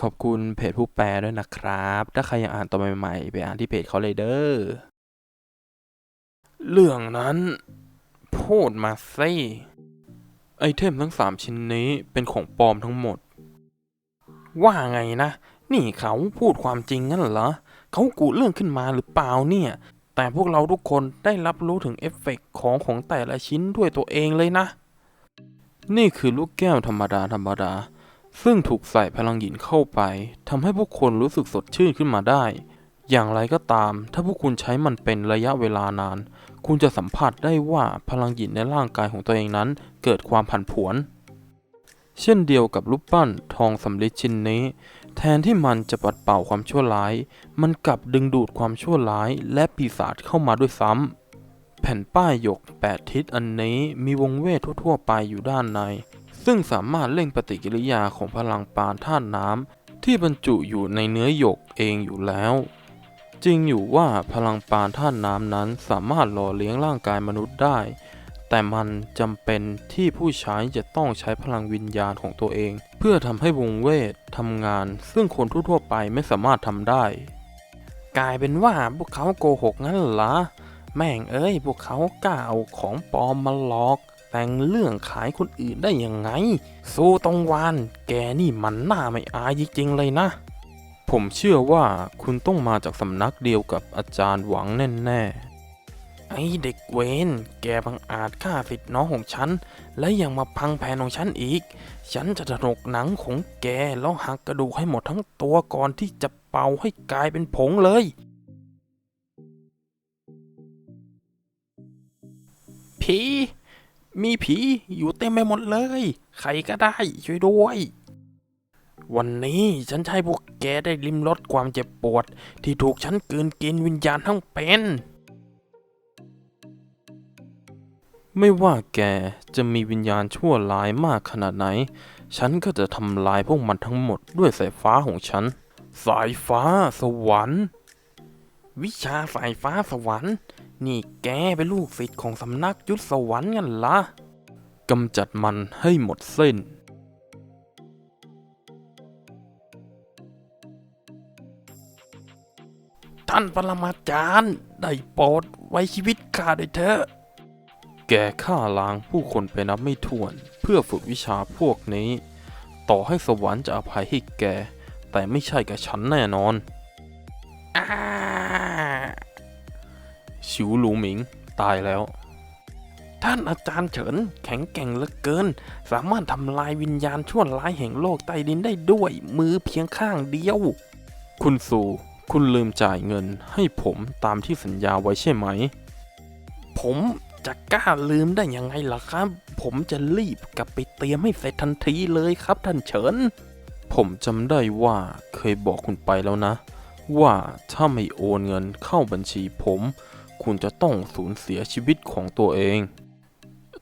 ขอบคุณเพจผู้แปลด้วยนะครับ ถ้าใครอยากอ่านตอนใหม่ๆ ไปอ่านที่เพจเขาเลยเด้อ เรื่องนั้นพูดมาสิไอเทมทั้งสามชิ้นนี้เป็นของปลอมทั้งหมด ว่าไงนะ นี่เขาพูดความจริงงั้นเหรอ เขากูเรื่องขึ้นมาหรือเปล่าเนี่ย แต่พวกเราทุกคนได้รับรู้ถึงเอฟเฟกต์ของของแต่ละชิ้นด้วยตัวเองเลยนะ นี่คือลูกแก้วธรรมดาธรรมดา ซึ่งถูกใส่พลังหยินเข้าไปทำให้พวกคนรู้สึกสดชื่นขึ้นมาได้ อย่างไรก็ตาม ถ้าพวกคุณใช้มันเป็นระยะเวลานาน คุณจะสัมผัสได้ว่าพลังหยินในร่างกายของตัวเองนั้น เกิดความผันผวน เช่นเดียวกับรูปปั้นทองสำริดชิ้นนี้ แทนที่มันจะปัดเป่าความชั่วร้าย มันกลับดึงดูดความชั่วร้าย และปีศาจเข้ามาด้วยซ้ำแผ่นป้ายหยกแปดทิศอันนี้มีวงเวททั่วๆไปอยู่ด้านใน ซึ่งสามารถเร่งปฏิกิริยาของพลังปานธาตุน้ำที่บรรจุอยู่ในเนื้อหยกเองอยู่แล้ว จริงอยู่ว่าพลังปานธาตุน้ำนั้นสามารถหล่อเลี้ยงร่างกายมนุษย์ได้ แต่มันจำเป็นที่ผู้ใช้จะต้องใช้พลังวิญญาณของตัวเอง เพื่อทำให้วงเวททำงาน ซึ่งคนทั่วๆไปไม่สามารถทำได้ กลายเป็นว่าพวกเขาโกหกงั้นเหรอแม่งเอ้ยพวกเขากล้าเอาของปลอมมาหลอก แต่งเรื่องขายคนอื่นได้ยังไง สู้ตรงวาน แกนี่มันหน้าไม่อายจริงๆเลยนะ ผมเชื่อว่าคุณต้องมาจากสำนักเดียวกับอาจารย์หวังแน่ๆ ไอเด็กเวนแกบังอาจฆ่าสิทธิ์น้องของฉัน และยังมาพังแผนของฉันอีก ฉันจะถลกหนังของแกแล้วหักกระดูกให้หมดทั้งตัวก่อนที่จะเป่าให้กลายเป็นผงเลยผี มีผีอยู่เต็มไปหมดเลย ใครก็ได้ช่วยด้วย วันนี้ฉันให้พวกแกได้ลิมรสความเจ็บปวด ที่ถูกฉันกืนกินวิญญาณทั้งเป็น ไม่ว่าแกจะมีวิญญาณชั่วร้ายมากขนาดไหน ฉันก็จะทำลายพวกมันทั้งหมดด้วยสายฟ้าของฉัน สายฟ้าสวรรค์ วิชาสายฟ้าสวรรค์ นี่แกเป็นลูกศิษย์ของสำนักยุทธสวรรค์งั้นละกำจัดมันให้หมดสิ้น ท่านปรมาจารย์ ได้โปรดไว้ชีวิตข้าด้วยเถอะ แกฆ่าล้างผู้คนไปนับไม่ถ้วน เพื่อฝึกวิชาพวกนี้ ต่อให้สวรรค์จะอภัยให้แก แต่ไม่ใช่กับฉันแน่นอน ชิวหลูหมิงตายแล้ว ท่านอาจารย์เฉินแข็งแกร่งเหลือเกิน สามารถทำลายวิญญาณชั่วร้ายแห่งโลกใต้ดินได้ด้วยมือเพียงข้างเดียว คุณสูคุณลืมจ่ายเงินให้ผมตามที่สัญญาไว้ใช่ไหม ผมจะกล้าลืมได้ยังไงล่ะครับ ผมจะรีบกลับไปเตรียมให้เสร็จทันทีเลยครับท่านเฉิน ผมจำได้ว่าเคยบอกคุณไปแล้วนะ ว่าถ้าไม่โอนเงินเข้าบัญชีผม คุณจะต้องสูญเสียชีวิตของตัวเอง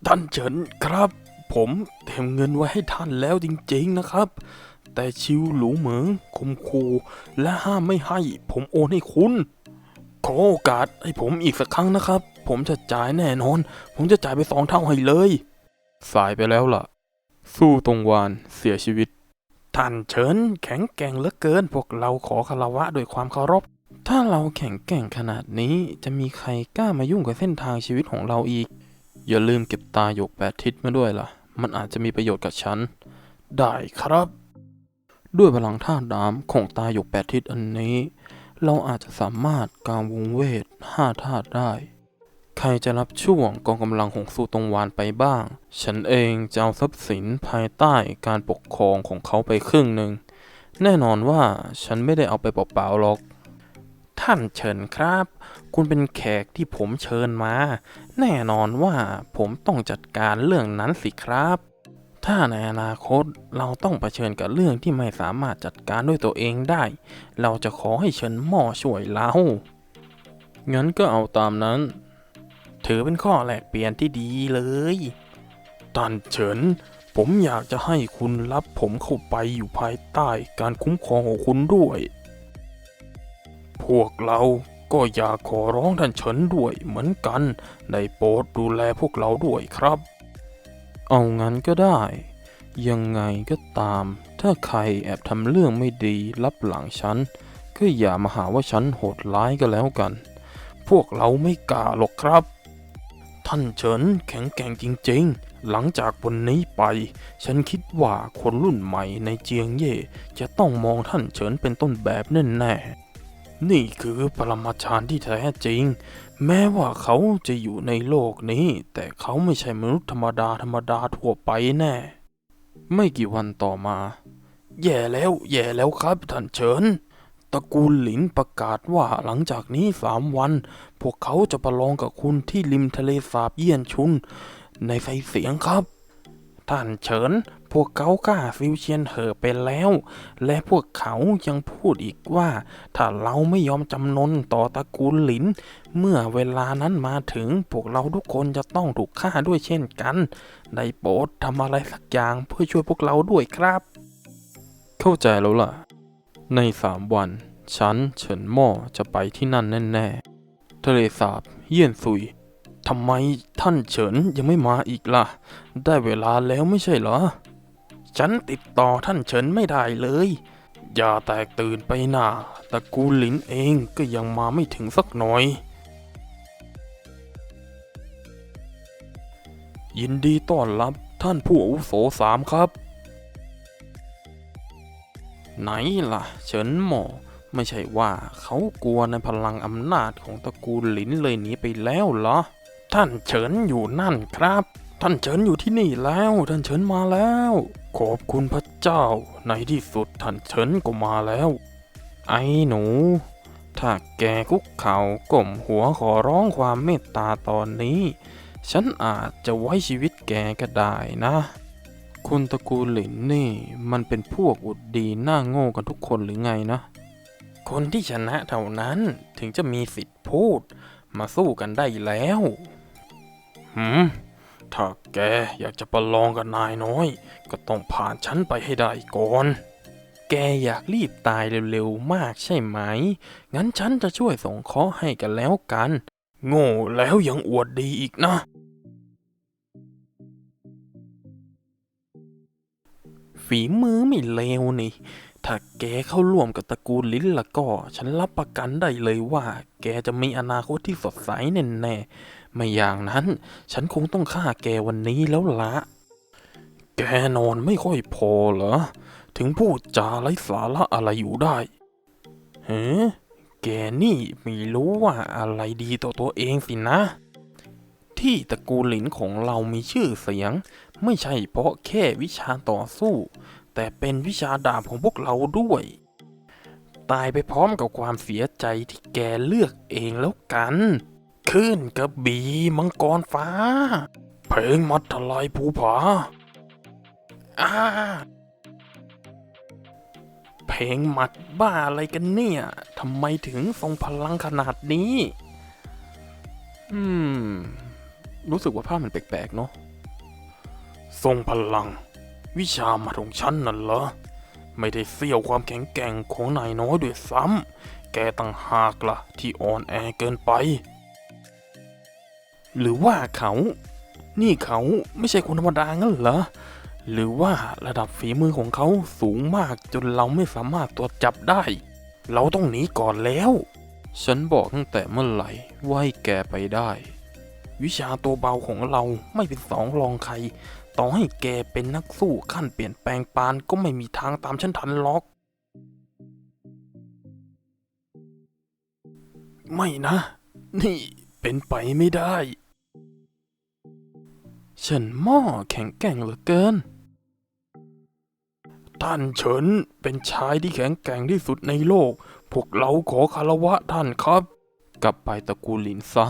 ท่านเฉินครับ ผมเตรียมเงินไว้ให้ท่านแล้วจริงๆนะครับ แต่ชิวหลูเหมิงคมคูและห้ามไม่ให้ ผมโอนให้คุณ ขอโอกาสให้ผมอีกสักครั้งนะครับ ผมจะจ่ายแน่นอน ผมจะจ่ายไปสองเท่าให้เลย สายไปแล้วล่ะ สู้ตรงวานเสียชีวิตท่านเฉินแข็งแกร่งเหลือเกิน พวกเราขอคารวะด้วยความเคารพ ถ้าเราแข็งแกร่งขนาดนี้จะมีใครกล้ามายุ่งกับเส้นทางชีวิตของเราอีก อย่าลืมเก็บตาหยกแปดทิศมาด้วยล่ะ มันอาจจะมีประโยชน์กับฉัน ได้ครับ ด้วยพลังธาตุน้ำของตาหยกแปดทิศอันนี้ เราอาจจะสามารถกางวงเวทห้าธาตุได้ ใครจะรับช่วงกองกำลังของสูตรงวานไปบ้าง ฉันเองจะเอาทรัพย์สินภายใต้การปกครองของเขาไปครึ่งหนึ่ง แน่นอนว่าฉันไม่ได้เอาไปเปล่าๆหรอก ท่านเชิญครับ คุณเป็นแขกที่ผมเชิญมา แน่นอนว่าผมต้องจัดการเรื่องนั้นสิครับ ถ้าในอนาคตเราต้องเผชิญกับเรื่องที่ไม่สามารถจัดการด้วยตัวเองได้ เราจะขอให้เชิญหมอช่วยเรา งั้นก็เอาตามนั้น ถือเป็นข้อแลกเปลี่ยนที่ดีเลยท่านเฉิน ผมอยากจะให้คุณรับผมเข้าไปอยู่ภายใต้การคุ้มครองของคุณด้วย พวกเราก็อยากขอร้องท่านเฉินด้วยเหมือนกัน ได้โปรดดูแลพวกเราด้วยครับ เอางั้นก็ได้ ยังไงก็ตาม ถ้าถ้าใครแอบทำเรื่องไม่ดีลับหลังฉัน ก็อย่ามาหาว่าฉันโหดร้ายก็แล้วกัน พวกเราไม่กล้าหรอกครับ ท่านเฉินแข็งแกร่งจริง ๆ หลังจากวันนี้ไป ฉันคิดว่าคนรุ่นใหม่ในเจียงเย่จะต้องมองท่านเฉินเป็นต้นแบบแน่ๆ นี่คือปรมาจารย์ที่แท้จริง แม้ว่าเขาจะอยู่ในโลกนี้ แต่เขาไม่ใช่มนุษย์ธรรมดาธรรมดาทั่วไปแน่ ไม่กี่วันต่อมา แย่แล้ว แย่แล้วครับท่านเฉินตระกูลหลินประกาศว่าหลังจากนี้สามวัน พวกเขาจะประลองกับคุณที่ริมทะเลสาบเยี่ยนชุน ในไฟเสียงครับ ท่านเฉิน พวกเขากล้าซิวเชียนเหอไปแล้ว และพวกเขายังพูดอีกว่า ถ้าเราไม่ยอมจำนนต่อตระกูลหลิน เมื่อเวลานั้นมาถึงพวกเราทุกคนจะต้องถูกฆ่าด้วยเช่นกันได้โปรดทำอะไรสักอย่างเพื่อช่วยพวกเราด้วยครับ เข้าใจแล้วล่ะ ในสามวัน ฉันเฉินหม่อจะไปที่นั่นแน่ๆทะเลสาบเยี่ยนซุย ทำไมท่านเฉินยังไม่มาอีกล่ะ ได้เวลาแล้วไม่ใช่เหรอ ฉันติดต่อท่านเฉินไม่ได้เลย อย่าแตกตื่นไปหนาตระกูลหลินเองก็ยังมาไม่ถึงสักหน่อย ยินดีต้อนรับท่านผู้อาวุโสสามครับ ไหนล่ะ เฉินหมอไม่ใช่ว่าเขากลัวในพลังอำนาจของตระกูลหลินเลยหนีไปแล้วเหรอ ท่านเฉินอยู่นั่นครับ ท่านเฉินอยู่ที่นี่แล้ว ท่านเฉินมาแล้ว ขอบคุณพระเจ้า ในที่สุดท่านเฉินก็มาแล้ว ไอ้หนู ถ้าแกคุกเข่าก้มหัวขอร้องความเมตตาตอนนี้ ฉันอาจจะไว้ชีวิตแกก็ได้นะคุณตระกูลหลินนี่ มันเป็นพวกอุดดีหน้าโง่กันทุกคนหรือไงนะ คนที่ชนะเท่านั้นถึงจะมีสิทธิ์พูดมาสู้กันได้แล้ว หืมถ้าแกอยากจะประลองกับนายน้อย ก็ต้องผ่านฉันไปให้ได้ก่อน แกอยากรีบตายเร็วๆมากใช่ไหม งั้นฉันจะช่วยส่งเคราะห์ให้กันแล้วกัน โง่แล้วยังอวดดีอีกนะ ฝีมือไม่เลวนี่ ถ้าแกเข้าร่วมกับตระกูลลิ้นละก็ ฉันรับประกันได้เลยว่า แกจะมีอนาคตที่สดใสแน่แน่ๆ ไม่อย่างนั้น ฉันคงต้องฆ่าแกวันนี้แล้วละแกนอนไม่ค่อยพอเหรอ ถึงพูดจาไร้สาระอะไรอยู่ได้เฮ้แกนี่ไม่รู้ว่าอะไรดีต่อตัวเองสินะ ที่ตระกูลหลินของเรามีชื่อเสียง ไม่ใช่เพราะแค่วิชาต่อสู้ แต่เป็นวิชาดาบของพวกเราด้วย ตายไปพร้อมกับความเสียใจที่แกเลือกเองแล้วกัน ขึ้นกระบี่มังกรฟ้า เพลงมัดทลายภูผาอาเพลงหมัดบ้าอะไรกันเนี่ยทำไมถึงทรงพลังขนาดนี้ อืม รู้สึกว่าภาพมันแปลกๆเนาะ ทรงพลัง วิชามาของฉันนั่นเหรอ ไม่ได้เสี้ยวความแข็งแกร่งของนายน้อยด้วยซ้ำ แกต่างหากละ่ะ ที่อ่อนแอเกินไป หรือว่าเขา นี่เขาไม่ใช่คนธรรมดางั้นเหรอ หรือว่าระดับฝีมือของเขาสูงมากจนเราไม่สามารถตรวจจับได้ เราต้องหนีก่อนแล้ว ฉันบอกตั้งแต่เมื่อไหร่ว่าให้แกไปได้ วิชาตัวเบาของเราไม่เป็นสองรองใคร ต่อให้แกเป็นนักสู้ขั้นเปลี่ยนแปลงปานก็ไม่มีทางตามฉันทันหรอก ไม่นะ นี่เป็นไปไม่ได้ ฉันหม้อแข็งแกร่งเหลือเกิน ท่านเฉินเป็นชายที่แข็งแกร่งที่สุดในโลก พวกเราขอคารวะท่านครับ กลับไปตระกูลหลินซะ